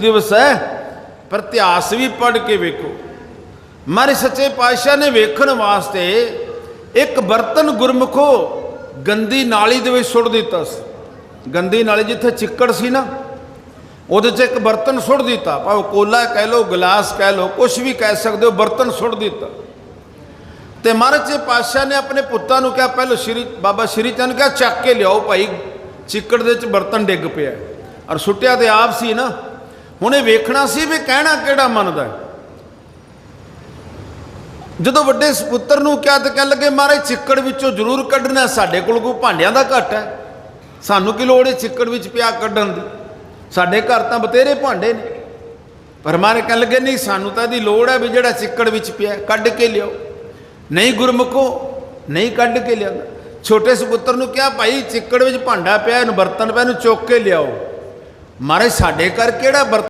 ਦਿਵਸ ਹੈ, ਪਰ ਇਤਿਹਾਸ ਵੀ ਪੜ੍ਹ ਕੇ ਵੇਖੋ। ਮਾਰੇ ਸੱਚੇ ਪਾਤਸ਼ਾਹ ਨੇ ਵੇਖਣ ਵਾਸਤੇ ਇੱਕ ਬਰਤਨ ਗੁਰਮੁਖੋ ਗੰਦੀ ਨਾਲੀ ਦੇ ਵਿੱਚ ਸੁੱਟ ਦਿੱਤਾ ਸੀ। ਗੰਦੀ ਨਾਲੀ ਜਿੱਥੇ ਚਿੱਕੜ ਸੀ ਨਾ, ਉਹਦੇ 'ਚ ਇੱਕ ਬਰਤਨ ਸੁੱਟ ਦਿੱਤਾ। ਭਾਵੇਂ ਕੋਲਾ ਕਹਿ ਲਓ, ਗਲਾਸ ਕਹਿ ਲਓ ਕੁਝ ਵੀ ਕਹਿ ਸਕਦੇ ਹੋ, ਬਰਤਨ ਸੁੱਟ ਦਿੱਤਾ। ਤੇ ਮਹਾਰਾਜ ਜੀ ਪਾਤਸ਼ਾਹ ਨੇ ਆਪਣੇ ਪੁੱਤਾਂ ਨੂੰ ਕਿਹਾ, ਪਹਿਲੋ ਸ਼੍ਰੀ, ਬਾਬਾ ਸ਼੍ਰੀ ਚੰਦ ਕਿਹਾ, ਚੱਕ ਕੇ ਲਿਆਓ ਭਾਈ, ਚਿੱਕੜ ਦੇ ਵਿੱਚ ਬਰਤਨ ਡਿੱਗ ਪਿਆ। ਔਰ ਸੁੱਟਿਆ ਤੇ ਆਪ ਸੀ ਨਾ ਹੁਣ ਇਹ ਵੇਖਣਾ ਸੀ ਵੀ ਕਹਿਣਾ ਕਿਹੜਾ ਮੰਨਦਾ ਹੈ। ਜਦੋਂ ਵੱਡੇ ਸੁਪੁੱਤਰ ਨੂੰ ਕਿਹਾ ਤੇ ਕਹਿਣ ਲੱਗੇ, ਮਹਾਰਾਜ ਚਿੱਕੜ ਵਿੱਚੋਂ ਜ਼ਰੂਰ ਕੱਢਣਾ ਸਾਡੇ ਕੋਲ ਕੋਈ ਭਾਂਡਿਆਂ ਦਾ ਘੱਟ ਹੈ। ਸਾਨੂੰ ਕੀ ਲੋੜ ਹੈ ਚਿੱਕੜ ਵਿੱਚ ਪਿਆ ਕੱਢਣ ਦੀ? ਸਾਡੇ ਘਰ ਤਾਂ ਬਤੇਰੇ ਭਾਂਡੇ ਨੇ। ਪਰ ਮਾਰੇ ਕਹਿਣ ਲੱਗੇ, ਨਹੀਂ, ਸਾਨੂੰ ਤਾਂ ਇਹਦੀ ਲੋੜ ਹੈ ਵੀ ਜਿਹੜਾ ਚਿੱਕੜ ਵਿੱਚ ਪਿਆ ਕੱਢ ਕੇ ਲਿਆਓ। ਨਹੀਂ ਗੁਰਮੁਖੋ, ਨਹੀਂ ਕੱਢ ਕੇ ਲਿਆਂਦਾ ਛੋਟੇ ਸੁਪੁੱਤਰ ਨੂੰ ਕਿਹਾ, ਭਾਈ ਚਿੱਕੜ ਵਿੱਚ ਭਾਂਡਾ ਪਿਆ, ਇਹਨੂੰ ਬਰਤਨ ਪਿਆ, ਇਹਨੂੰ ਚੁੱਕ ਕੇ ਲਿਆਓ। ਮਾਰੇ ਸਾਡੇ ਘਰ ਕਿਹੜਾ ਬਰਤਨ